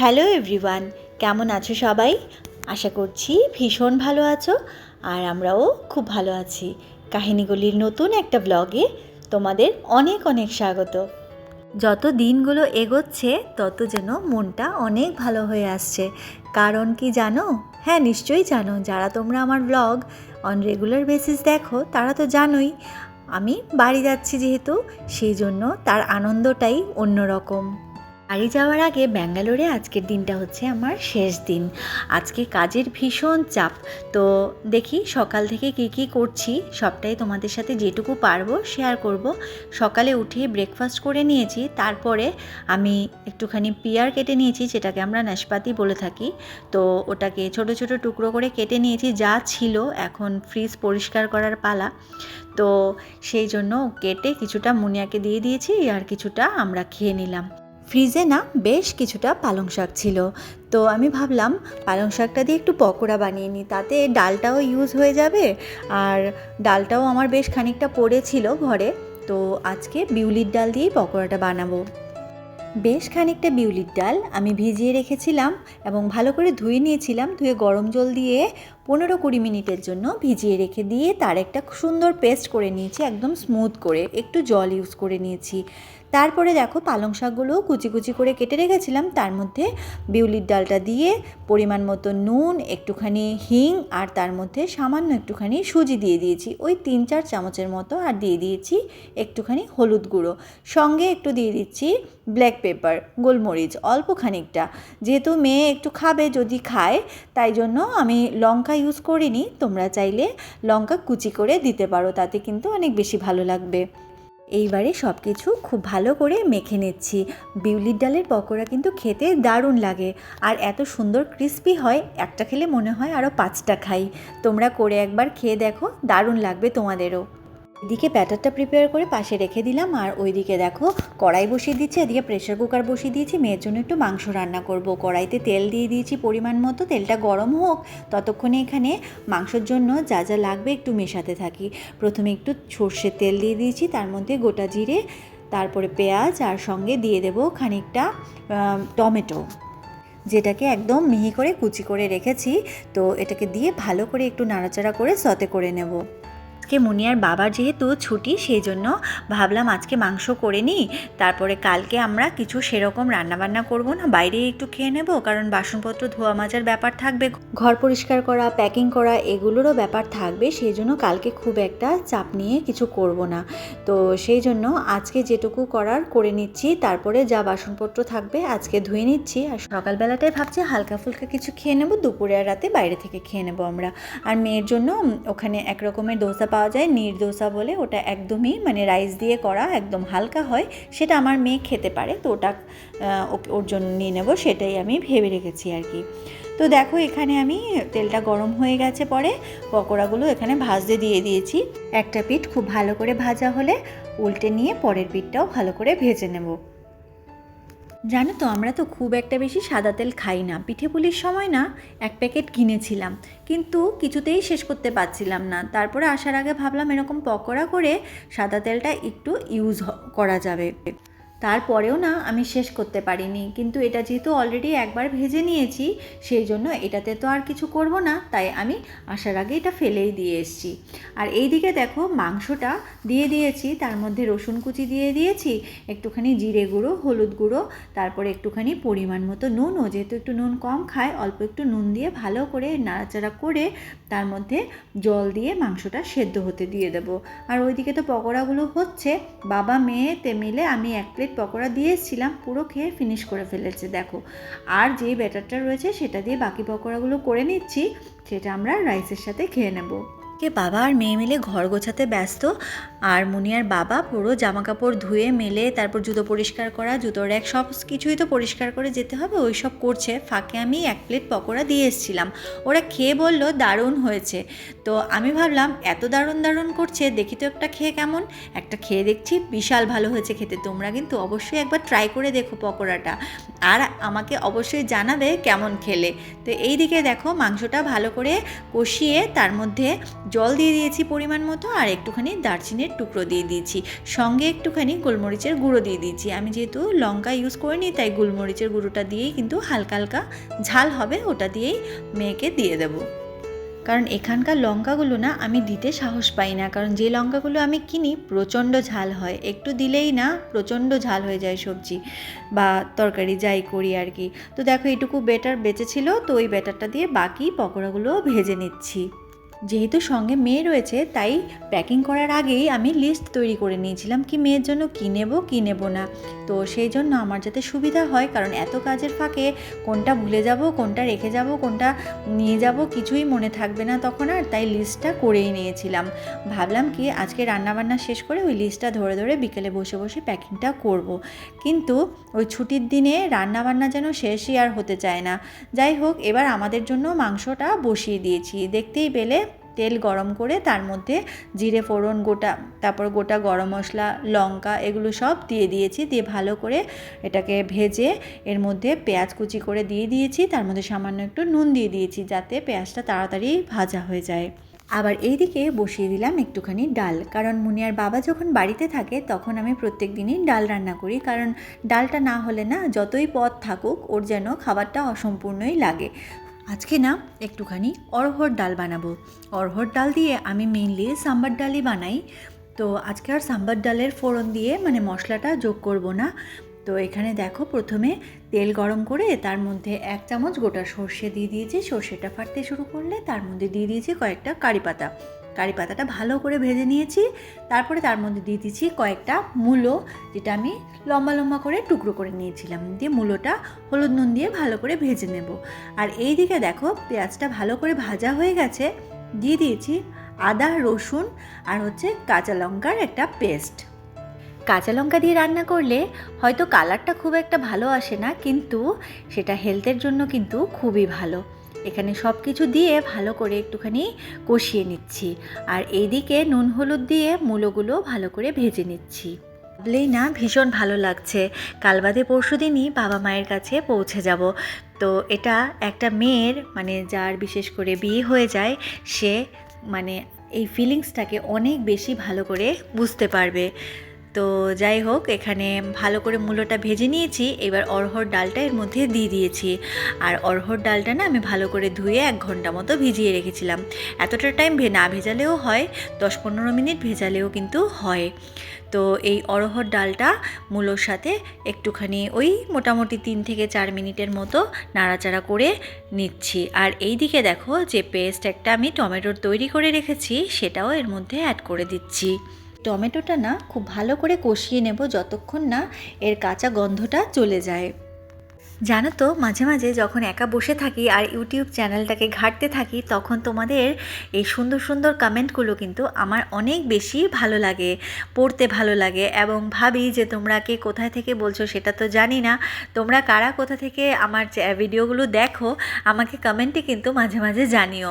Hello everyone, কেমন আছো সবাই? আশা করছি ভীষণ ভালো আছো আর আমরাও খুব ভালো আছি। কাহিনীগুলির নতুন একটা ব্লগে তোমাদের অনেক অনেক স্বাগত। যত দিনগুলো এগোচ্ছে, তত যেন মনটা অনেক ভালো হয়ে আসছে। কারণ কি জানো? হ্যাঁ নিশ্চয়ই জানো। যারা তোমরা আমার ব্লগ অন রেগুলার বেসিস দেখো, তারা তো জানোই। আমি বাড়ি যাচ্ছি যেহেতু, সেই জন্য তার আনন্দটাই অন্যরকম। বাড়ি যাওয়ার আগে ব্যাঙ্গালোরে আজকের দিনটা হচ্ছে আমার শেষ দিন। আজকে কাজের ভীষণ চাপ। তো দেখি সকাল থেকে কী কী করছি, সবটাই তোমাদের সাথে যেটুকু পারব শেয়ার করব। সকালে উঠে ব্রেকফাস্ট করে নিয়েছি, তারপরে আমি একটুখানি পিয়ার কেটে নিয়েছি, যেটাকে আমরা নাশপাতি বলে থাকি। তো ওটাকে ছোট ছোট টুকরো করে কেটে নিয়েছি, যা ছিল এখন ফ্রিজ পরিষ্কার করার পালা। তো সেই জন্য কেটে কিছুটা মুনিয়াকে দিয়ে দিয়েছি, আর কিছুটা আমরা খেয়ে নিলাম। ফ্রিজে না বেশ কিছুটা পালং শাক ছিল। তো আমি ভাবলাম, পালং শাকটা দিয়ে একটু পকোড়া বানিয়ে নিই, তাতে ডালটাও ইউজ হয়ে যাবে। আর ডালটাও আমার বেশ খানিকটা পড়েছিল ঘরে, তো আজকে বিউলির ডাল দিয়েই পকোড়াটা বানাবো। বেশ খানিকটা বিউলির ডাল আমি ভিজিয়ে রেখেছিলাম এবং ভালো করে ধুয়ে নিয়েছিলাম, ধুয়ে গরম জল দিয়ে পনেরো কুড়ি মিনিটের জন্য ভিজিয়ে রেখে দিয়ে তার একটা সুন্দর পেস্ট করে নিয়েছি, একদম স্মুথ করে, একটু জল ইউজ করে নিয়েছি। তারপরে দেখো পালং শাকগুলোও কুচি কুচি করে কেটে রেখেছিলাম। তার মধ্যে বিউলির ডালটা দিয়ে পরিমাণ মতো নুন, একটুখানি হিং আর তার মধ্যে সামান্য একটুখানি সুজি দিয়ে দিয়েছি। ওই তিন চার চামচের মতো আর দিয়ে দিয়েছি একটুখানি হলুদ গুঁড়ো। সঙ্গে একটু দিয়ে দিচ্ছি ব্ল্যাক পেপার, গোলমরিচ, অল্প খানিকটা। যেহেতু মেয়ে একটু খাবে যদি খায়, তাই জন্য আমি লঙ্কা ইউজ করিনি। তোমরা চাইলে লঙ্কা কুচি করে দিতে পারো, তাতে কিন্তু অনেক বেশি ভালো লাগবে। এইবারে সব কিছু খুব ভালো করে মেখে নিচ্ছি। বিউলির ডালের পকোড়া কিন্তু খেতে দারুণ লাগে। আর এত সুন্দর ক্রিস্পি হয়, একটা খেলে মনে হয় আরও পাঁচটা খাই। তোমরা করে একবার খেয়ে দেখো, দারুণ লাগবে তোমাদেরও। এদিকে ব্যাটারটা প্রিপেয়ার করে পাশে রেখে দিলাম আর ওইদিকে দেখো কড়াই বসিয়ে দিচ্ছি, এদিকে প্রেশার কুকার বসিয়ে দিয়েছি। মেয়ের জন্য একটু মাংস রান্না করব। কড়াইতে তেল দিয়ে দিয়েছি পরিমাণ মতো, তেলটা গরম হোক, ততক্ষণে এখানে মাংসর জন্য যা যা লাগবে একটু মেশাতে থাকি। প্রথমে একটু সর্ষের তেল দিয়ে দিয়েছি, তার মধ্যে গোটা জিরে, তারপরে পেঁয়াজ আর সঙ্গে দিয়ে দেবো খানিকটা টমেটো। যেটাকে একদম মিহি করে কুচি করে রেখেছি, তো এটাকে দিয়ে ভালো করে একটু নাড়াচাড়া করে সতে করে নেব। আজকে মুনিয়ার বাবার যেহেতু ছুটি, সেই জন্য ভাবলাম আজকে মাংস করে নিই। তারপরে কালকে আমরা কিছু সেরকম রান্নাবান্না করব না বাইরে একটু খেয়ে নেব, কারণ বাসনপত্র, ধোয়া মাজার ব্যাপার থাকবে। ঘর পরিষ্কার করা প্যাকিং করা, এগুলোরও ব্যাপার থাকবে, সেই জন্য কালকে খুব একটা চাপ নিয়ে কিছু করব না। তো সেই জন্য আজকে যেটুকু করার করে নিচ্ছি, তারপরে যা বাসনপত্র থাকবে আজকে ধুয়ে নিচ্ছি। আর সকালবেলাটায় ভাবছি হালকা ফুলকা কিছু খেয়ে নেব, দুপুরে আর রাতে বাইরে থেকে খেয়ে নেব আমরা। আর মেয়ের জন্য ওখানে এক রকমের দোসা পাওয়া যায় নীর দোসা বলে, ওটা একদমই মানে রাইস দিয়ে করা, একদম হালকা হয়, সেটা আমার মেয়ে খেতে পারে, তো ওটা ওর জন্য নিয়ে নেব, সেটাই আমি ভেবে রেখেছি আর কি। তো দেখো এখানে আমি তেলটা গরম হয়ে গেছে পরে, পকোড়াগুলো এখানে ভাজতে দিয়ে দিয়েছি। একটা পিঠ খুব ভালো করে ভাজা হলে, উল্টে নিয়ে পরের পিঠটাও ভালো করে ভেজে নেব। জানো তো, আমরা তো খুব একটা বেশি সাদা তেল খাই না। পিঠে পুলির সময় না এক প্যাকেট কিনেছিলাম। কিন্তু কিছুতেই শেষ করতে পারছিলাম না। তারপরে আসার আগে ভাবলাম এরকম পকোড়া করে সাদা তেলটা একটু ইউজ করা যাবে। তারপরেও না আমি শেষ করতে পারিনি। কিন্তু এটা যেহেতু অলরেডি একবার ভেজে নিয়েছি, সেই জন্য এটাতে তো আর কিছু করব না, তাই আমি আসার আগে এটা ফেলেই দিয়ে এসেছি। আর এই দিকে দেখো মাংসটা দিয়ে দিয়েছি, তার মধ্যে রসুন কুচি দিয়ে দিয়েছি, একটুখানি জিরে গুঁড়ো, হলুদ গুঁড়ো, তারপরে একটুখানি পরিমাণ মতো নুন ও যেহেতু একটু নুন কম খায়, অল্প একটু নুন দিয়ে ভালো করে নাড়াচাড়া করে তার মধ্যে জল দিয়ে মাংসটা সেদ্ধ হতে দিয়ে দেবো। আর ওইদিকে তো পকোড়াগুলো হচ্ছে, বাবা মেয়েতে মিলে আমি এক প্লেট পকোড়া দিয়ে এসেছিলাম, পুরো খেয়ে ফিনিশ করে ফেলেছে, দেখো। আর যেই ব্যাটারটা রয়েছে, সেটা দিয়ে বাকি পকোড়াগুলো করে নিচ্ছি, সেটা আমরা রাইসের সাথে খেয়ে নেব। কে বাবা আর মেয়ে মিলে ঘর গোছাতে ব্যস্ত, আর মুনিয়ার বাবা পুরো জামা কাপড় ধুয়ে মেলে, তারপর জুতো পরিষ্কার করা, জুতোর র্যাক সব কিছুই তো পরিষ্কার করে যেতে হবে, ওই সব করছে। ফাঁকে আমি এক প্লেট পকোড়া দিয়ে এসেছিলাম। ওরা খেয়ে বলল, দারুণ হয়েছে। তো আমি ভাবলাম, এত দারুণ দারুণ করছে, দেখি তো একটা খেয়ে কেমন? একটা খেয়ে দেখছি, বিশাল ভালো হয়েছে খেতে। তোমরা কিন্তু অবশ্যই একবার ট্রাই করে দেখো পকোড়াটা। আর আমাকে অবশ্যই জানাবে কেমন খেলে। তো এই দিকে দেখো, মাংসটা ভালো করে কষিয়ে, তার মধ্যে জল দিয়ে দিয়েছি পরিমাণ মতো আর একটুখানি দারচিনির টুকরো দিয়ে দিয়েছি। সঙ্গে একটুখানি গোলমরিচের গুঁড়ো দিয়ে দিয়েছি। আমি যেহেতু লঙ্কা ইউজ করিনি, তাই গোলমরিচের গুঁড়োটা দিয়েই কিন্তু হালকা হালকা ঝাল হবে, ওটা দিয়েই মেয়েকে দিয়ে দেবো। কারণ এখানকার লঙ্কাগুলো না আমি দিতে সাহস পাই না। কারণ যে লঙ্কাগুলো আমি কিনি প্রচণ্ড ঝাল হয়। একটু দিলেই না প্রচণ্ড ঝাল হয়ে যায় সবজি বা তরকারি যাই করি আর কি। তো দেখো, এটুকু বেটার বেঁচেছিল, তো ওই বেটারটা দিয়ে বাকি পকোড়াগুলো ভেজে নিচ্ছি। যেহেতু সঙ্গে মেয়ে রয়েছে, তাই প্যাকিং করার আগেই আমি লিস্ট তৈরি করে নিয়েছিলাম কি মেয়ের জন্য কী নেব কী নেব না। তো সেই জন্য আমার যাতে সুবিধা হয়, কারণ এত কাজের ফাঁকে কোনটা ভুলে যাব, কোনটা রেখে যাব, কোনটা নিয়ে যাব কিছুই মনে থাকবে না তখন আর, তাই লিস্টটা করেই নিয়েছিলাম। ভাবলাম কি আজকে রান্নাবান্না শেষ করে ওই লিস্টটা ধরে ধরে বিকেলে বসে বসে প্যাকিংটা করব। কিন্তু ওই ছুটির দিনে রান্নাবান্না যেন শেষই আর হতে চায় না। যাই হোক, এবার আমাদের জন্য মাংসটা বসিয়ে দিয়েছি। দেখতেই পেলে তেল গরম করে তার মধ্যে জিরে ফোড়ন, গোটা, তারপর গোটা গরম মশলা, লঙ্কা এগুলো সব দিয়ে দিয়েছি, দিয়ে ভালো করে এটাকে ভেজে এর মধ্যে পেঁয়াজ কুচি করে দিয়ে দিয়েছি, তার মধ্যে সামান্য একটু নুন দিয়ে দিয়েছি যাতে পেঁয়াজটা তাড়াতাড়ি ভাজা হয়ে যায়। আবার এইদিকে বসিয়ে দিলাম একটুখানি ডাল, কারণ মুনিয়ার বাবা যখন বাড়িতে থাকে তখন আমি প্রত্যেক দিনই ডাল রান্না করি, কারণ ডালটা না হলে না যতই পদ থাকুক ওর যেন খাবারটা অসম্পূর্ণই লাগে। আজকে না একটুখানি অরহর ডাল বানাবো। অরহর ডাল দিয়ে আমি মেনলি সাম্বার ডালই বানাই। তো আজকে আর সাম্বার ডালের ফোড়ন দিয়ে মানে মশলাটা যোগ করব না। তো এখানে দেখো প্রথমে তেল গরম করে তার মধ্যে এক চামচ গোটা সর্ষে দিয়ে দিয়েছি। সর্ষেটা ফাটতে শুরু করলে তার মধ্যে দিয়ে দিয়েছি কয়েকটা কারি পাতা। কারি পাতাটা ভালো করে ভেজে নিয়েছি। তারপরে তার মধ্যে দিয়ে দিচ্ছি কয়েকটা মূলো, যেটা আমি লম্বা লম্বা করে টুকরো করে নিয়েছিলাম। দিয়ে মূলোটা হলুদ নুন দিয়ে ভালো করে ভেজে নেব। আর এই দিকে দেখো, পেঁয়াজটা ভালো করে ভাজা হয়ে গেছে। দিয়ে দিয়েছি আদা, রসুন আর হচ্ছে কাঁচা লঙ্কার একটা পেস্ট। কাঁচা লঙ্কা দিয়ে রান্না করলে হয়তো কালারটা খুব একটা ভালো আসে না, কিন্তু সেটা হেলথের জন্য কিন্তু খুবই ভালো। এখানে সব কিছু দিয়ে ভালো করে একটুখানি কষিয়ে নিচ্ছি। আর এইদিকে নুন হলুদ দিয়ে মূলোগুলো ভালো করে ভেজে নিচ্ছি। ভাবলেই না ভীষণ ভালো লাগছে। কাল বাদে পরশু দিনই বাবা মায়ের কাছে পৌঁছে যাব। তো এটা একটা মেয়ের মানে যার বিশেষ করে বিয়ে হয়ে যায়, সে মানে এই ফিলিংসটাকে অনেক বেশি ভালো করে বুঝতে পারবে। তো যাই হোক, এখানে ভালো করে মূলোটা ভেজে নিয়েছি। এবার অরহর ডালটা এর মধ্যে দিয়ে দিয়েছি। আর অরহর ডালটা না আমি ভালো করে ধুয়ে এক ঘণ্টা মতো ভিজিয়ে রেখেছিলাম। এতটা টাইম না ভেজালেও হয়, দশ পনেরো মিনিট ভেজালেও কিন্তু হয়। তো এই অরহর ডালটা মূলোর সাথে একটুখানি ওই মোটামুটি তিন থেকে চার মিনিটের মতো নাড়াচাড়া করে নিচ্ছি। আর এই দিকে দেখো যে পেস্ট একটা আমি টমেটোর তৈরি করে রেখেছি, সেটাও এর মধ্যে অ্যাড করে দিচ্ছি। টমেটোটা না খুব ভালো করে কষিয়ে নেব যতক্ষণ না এর কাঁচা গন্ধটা চলে যায়। জানো তো, মাঝে মাঝে যখন একা বসে থাকি আর ইউটিউব চ্যানেলটাকে ঘাঁটতে থাকি, তখন তোমাদের এই সুন্দর সুন্দর কমেন্টগুলো কিন্তু আমার অনেক বেশি ভালো লাগে, পড়তে ভালো লাগে এবং ভাবি যে তোমরা কে কোথায় থেকে বলছো সেটা তো জানি না। তোমরা কারা কোথা থেকে আমার ভিডিওগুলো দেখো, আমাকে কমেন্টে কিন্তু মাঝে মাঝে জানিও।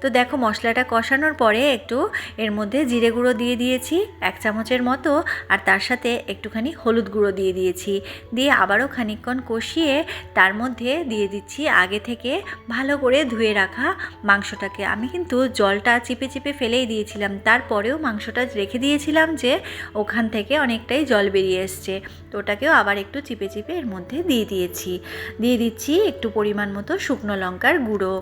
তো দেখো, মশলাটা কষানোর পরে একটু এর মধ্যে জিরে গুঁড়ো দিয়ে দিয়েছি, এক চামচের মতো, আর তার সাথে একটুখানি হলুদ গুঁড়ো দিয়ে দিয়েছি। দিয়ে আবারও খানিকক্ষণ কষিয়ে তার মধ্যে দিয়ে দিচ্ছি আগে থেকে ভালো করে ধুয়ে রাখা মাংসটাকে। আমি কিন্তু জলটা চিপে চিপে ফেলেই দিয়েছিলাম। তারপরেও মাংসটা রেখে দিয়েছিলাম যে ওখান থেকে অনেকটাই জল বেরিয়ে এসছে। তো ওটাকেও আবার একটু চিপে চিপে এর মধ্যে দিয়ে দিয়েছি। দিয়ে দিচ্ছি একটু পরিমাণ মতো শুকনো লঙ্কার গুঁড়ো।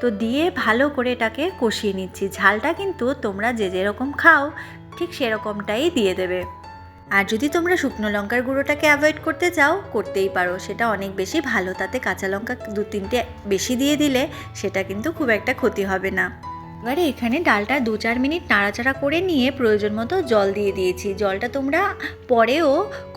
তো দিয়ে ভালো করে এটাকে কষিয়ে নিচ্ছি। ঝালটা কিন্তু তোমরা যে যেরকম খাও, ঠিক সেরকমটাই দিয়ে দেবে। আর যদি তোমরা শুকনো লঙ্কার গুঁড়োটাকে অ্যাভয়েড করতে চাও, করতেই পারো। সেটা অনেক বেশি ভালো। তাতে কাঁচা লঙ্কা দু তিনটে বেশি দিয়ে দিলে সেটা কিন্তু খুব একটা ক্ষতি হবে না। এবারে এখানে ডালটা দু চার মিনিট নাড়াচাড়া করে নিয়ে প্রয়োজন মতো জল দিয়ে দিয়েছি। জলটা তোমরা পরেও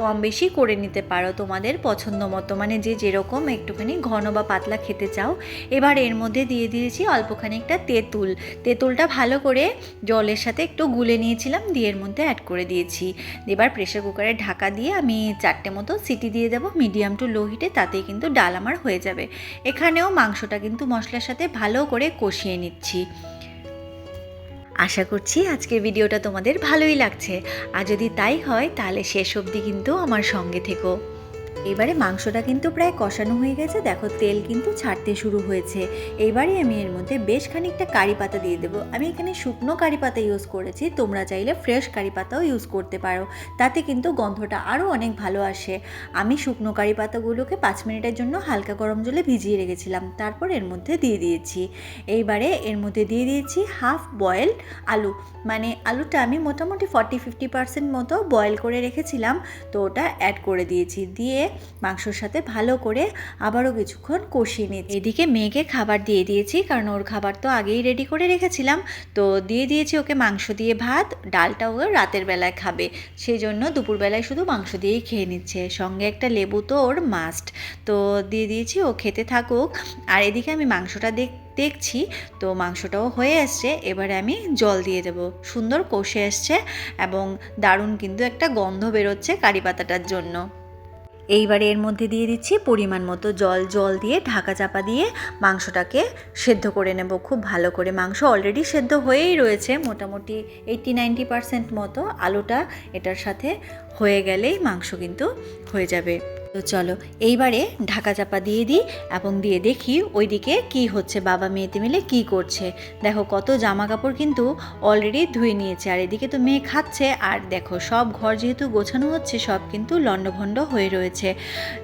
কম বেশি করে নিতে পারো তোমাদের পছন্দ মতো। মানে যে যেরকম একটুখানি ঘন বা পাতলা খেতে চাও। এবার এর মধ্যে দিয়ে দিয়েছি অল্পখানি একটা তেঁতুল। তেঁতুলটা ভালো করে জলের সাথে একটু গুলে নিয়েছিলাম, দিয়ে এর মধ্যে অ্যাড করে দিয়েছি। এবার প্রেশার কুকারে ঢাকা দিয়ে আমি চারটে মতো সিটি দিয়ে দেবো মিডিয়াম টু লো হিটে তাতেই কিন্তু ডাল আমার হয়ে যাবে। এখানেও মাংসটা কিন্তু মশলার সাথে ভালো করে কষিয়ে নিচ্ছি। আশা করছি আজকের ভিডিওটা তোমাদের ভালোই লাগছে। আর যদি তাই হয়, তাহলে শেষ অবধি কিন্তু আমার সঙ্গে থেকো। এবারে মাংসটা কিন্তু প্রায় কষানো হয়ে গেছে। দেখো, তেল কিন্তু ছাড়তে শুরু হয়েছে। এবারে আমি এর মধ্যে বেশ খানিকটা কারি পাতা দিয়ে দেবো। আমি এখানে শুকনো কারি পাতা ইউজ করেছি। তোমরা চাইলে ফ্রেশ কারি পাতাও ইউজ করতে পারো। তাতে কিন্তু গন্ধটা আরও অনেক ভালো আসে। আমি শুকনো কারি পাতাগুলোকে পাঁচ মিনিটের জন্য হালকা গরম জলে ভিজিয়ে রেখেছিলাম। তারপর এর মধ্যে দিয়ে দিয়েছি। এইবারে এর মধ্যে দিয়ে দিয়েছি হাফ বয়েল আলু। মানে আলুটা আমি মোটামুটি ফর্টি ফিফটি পার্সেন্ট মতো বয়েল করে রেখেছিলাম। তো ওটা অ্যাড করে দিয়েছি। দিয়ে মাংসর সাথে ভালো করে আবারও কিছুক্ষণ কষিয়ে নিয়েছি। এদিকে মেয়েকে খাবার দিয়ে দিয়েছি, কারণ ওর খাবার তো আগেই রেডি করে রেখেছিলাম। তো দিয়ে দিয়েছি ওকে মাংস দিয়ে ভাত ডালটা ও রাতের বেলায় খাবে। সেই জন্য দুপুরবেলায় শুধু মাংস দিয়েই খেয়ে নিচ্ছে। সঙ্গে একটা লেবু তো ওর মাস্ট তো দিয়ে দিয়েছি ও খেতে থাকুক। আর এদিকে আমি মাংসটা দেখ, দেখছি, তো মাংসটাও হয়ে এসছে এবারে আমি জল দিয়ে দেবো। সুন্দর কষে এসছে এবং দারুণ কিন্তু একটা গন্ধ বেরোচ্ছে কারি পাতাটার জন্য। এইবারে এর মধ্যে দিয়ে দিচ্ছি পরিমাণ মতো জল জল দিয়ে ঢাকা চাপা দিয়ে মাংসটাকে সেদ্ধ করে নেব। খুব ভালো করে। মাংস অলরেডি সেদ্ধ হয়েই রয়েছে। মোটামুটি এইটটি নাইনটি পারসেন্ট মতো আলুটা এটার সাথে হয়ে গেলেই মাংস কিন্তু হয়ে যাবে। তো চলো, এইবারে ঢাকা চাপা দিয়ে দিই এবং দিয়ে দেখি ওইদিকে কি হচ্ছে বাবা মেয়েতে মিলে কি করছে। দেখো কত জামা কাপড় কিন্তু অলরেডি ধুয়ে নিয়েছে আর এদিকে তো মেয়ে খাচ্ছে আর দেখো সব ঘর যেহেতু গোছানো হচ্ছে, সব কিন্তু লণ্ডভণ্ড হয়ে রয়েছে।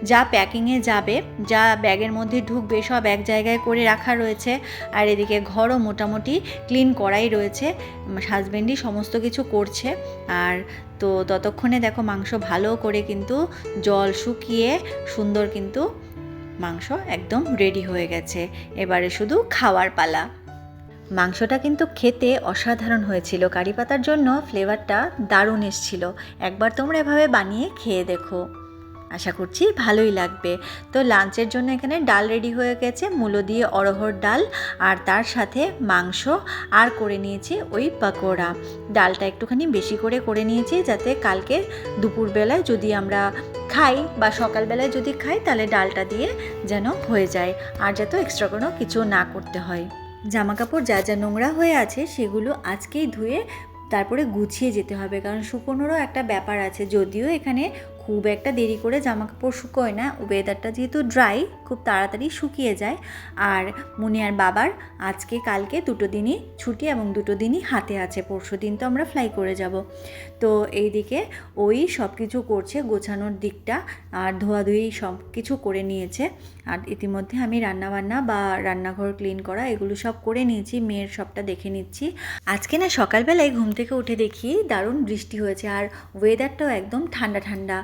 যা প্যাকিংয়ে যাবে, যা ব্যাগের মধ্যে ঢুকবে, সব এক জায়গায় করে রাখা রয়েছে আর এদিকে ঘরও মোটামুটি ক্লিন করাই রয়েছে। হাজব্যান্ডই সমস্ত কিছু করছে আর তো ততক্ষণে দেখো মাংস ভালো করে কিন্তু জল শুকিয়ে সুন্দর কিন্তু মাংস একদম রেডি হয়ে গেছে। এবারে শুধু খাওয়ার পালা। মাংসটা কিন্তু খেতে অসাধারণ হয়েছিল। কারি পাতার জন্য ফ্লেভারটা দারুণ এসছিল। একবার তোমরা এভাবে বানিয়ে খেয়ে দেখো। আশা করছি ভালোই লাগবে। তো লাঞ্চের জন্য এখানে ডাল রেডি হয়ে গেছে, মূলো দিয়ে অরহর ডাল আর তার সাথে মাংস আর করে নিয়েছি ওই পাকোড়া। ডালটা একটুখানি বেশি করে করে নিয়েছি যাতে কালকে দুপুরবেলায় যদি আমরা খাই বা সকালবেলায় যদি খাই তাহলে ডালটা দিয়ে যেন হয়ে যায়, আর যাতে এক্সট্রা কোনো কিছু না করতে হয়। জামা কাপড় যা যা নোংরা হয়ে আছে সেগুলো আজকেই ধুয়ে তারপরে গুছিয়ে যেতে হবে, কারণ শুকোনোরও একটা ব্যাপার আছে, যদিও এখানে খুব একটা দেরি করে জামা কাপড় শুকোয় না। ওয়েদারটা যেহেতু ড্রাই খুব তাড়াতাড়ি শুকিয়ে যায়। আর মুনিয়ার বাবার আজকে কালকে দুটো দিনই ছুটি এবং দুটো দিনই হাতে আছে। পরশু দিন তো আমরা ফ্লাই করে যাব। তো এইদিকে ওই সব কিছু করছে, গোছানোর দিকটা আর ধোয়াধুয়ি সব কিছু করে নিয়েছে। আর ইতিমধ্যে আমি রান্নাবান্না বা রান্নাঘর ক্লিন করা এগুলো সব করে নিয়েছি, মেয়ের সবটা দেখে নিচ্ছি। আজকে না সকালবেলায় ঘুম থেকে উঠে দেখি দারুণ বৃষ্টি হয়েছে। আর ওয়েদারটাও একদম ঠান্ডা ঠান্ডা।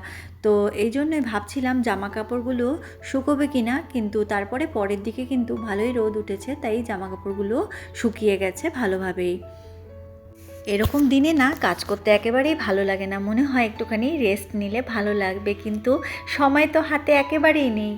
তো এই জন্যই ভাবছিলাম জামা কাপড়গুলো শুকোবে কি না কিন্তু তারপরে পরের দিকে কিন্তু ভালোই রোদ উঠেছে, তাই জামা কাপড়গুলো শুকিয়ে গেছে ভালোভাবেই। এরকম দিনে না কাজ করতে একেবারেই ভালো লাগে না, মনে হয় একটুখানি রেস্ট নিলে ভালো লাগবে, কিন্তু সময় তো হাতে একেবারেই নেই।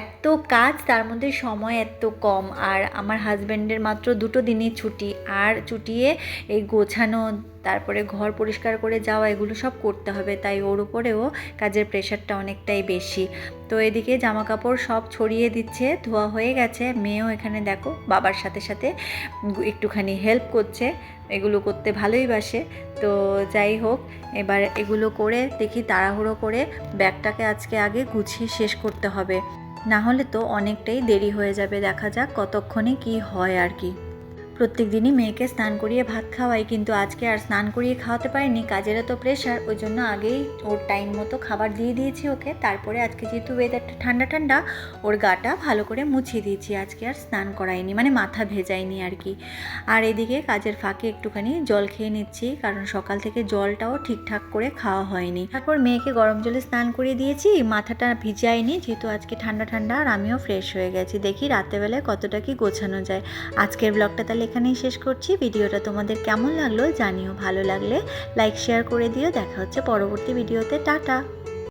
এত কাজ, তার মধ্যে সময় এত কম, আর আমার হাজব্যান্ডের মাত্র দুটো দিনই ছুটি, আর ছুটিয়ে এই গোছানো তারপরে ঘর পরিষ্কার করে যাওয়া, এগুলো সব করতে হবে। তাই ওর উপরেও কাজের প্রেশারটা অনেকটাই বেশি। তো এদিকে জামা কাপড় সব ছড়িয়ে দিচ্ছে, ধোয়া হয়ে গেছে। মেয়েও এখানে দেখো, বাবার সাথে সাথে একটুখানি হেল্প করছে। এগুলো করতে ভালোই বাসে। তো যাই হোক, এবার এগুলো করে দেখি তাড়াহুড়ো করে ব্যাগটাকে আজকে আগে গুছিয়ে শেষ করতে হবে। না হলে তো অনেকটাই দেরি হয়ে যাবে। দেখা যাক কতক্ষণে কি হয় আর কি। প্রত্যেক দিনই মেয়েকে স্নান করিয়ে ভাত খাওয়াই, কিন্তু আজকে আর স্নান করিয়ে খাওয়াতে পারিনি। কাজের এত প্রেশার ওই জন্য আগেই ওর টাইম মতো খাবার দিয়ে দিয়েছি ওকে। তারপরে আজকে যেহেতু ওয়েদারটা ঠান্ডা ঠান্ডা, ওর গাটা ভালো করে মুছিয়ে দিয়েছি। আজকে আর স্নান করাইনি মানে মাথা ভেজাইনি আর কি। আর এদিকে কাজের ফাঁকে একটুখানি জল খেয়ে নিচ্ছি, কারণ সকাল থেকে জলটাও ঠিকঠাক করে খাওয়া হয়নি। তারপর মেয়েকে গরম জলে স্নান করিয়ে দিয়েছি, মাথাটা ভিজাইনি, যেহেতু আজকে ঠান্ডা ঠান্ডা আর আমিও ফ্রেশ হয়ে গেছি। দেখি রাতেবেলায় কতটা কি গোছানো যায়। আজকের ব্লগটা তাহলে এখানেই শেষ করছি। ভিডিওটা তোমাদের কেমন লাগল জানিও। ভালো লাগলে লাইক শেয়ার করে দিও। দেখা হচ্ছে পরবর্তী ভিডিওতে। টাটা!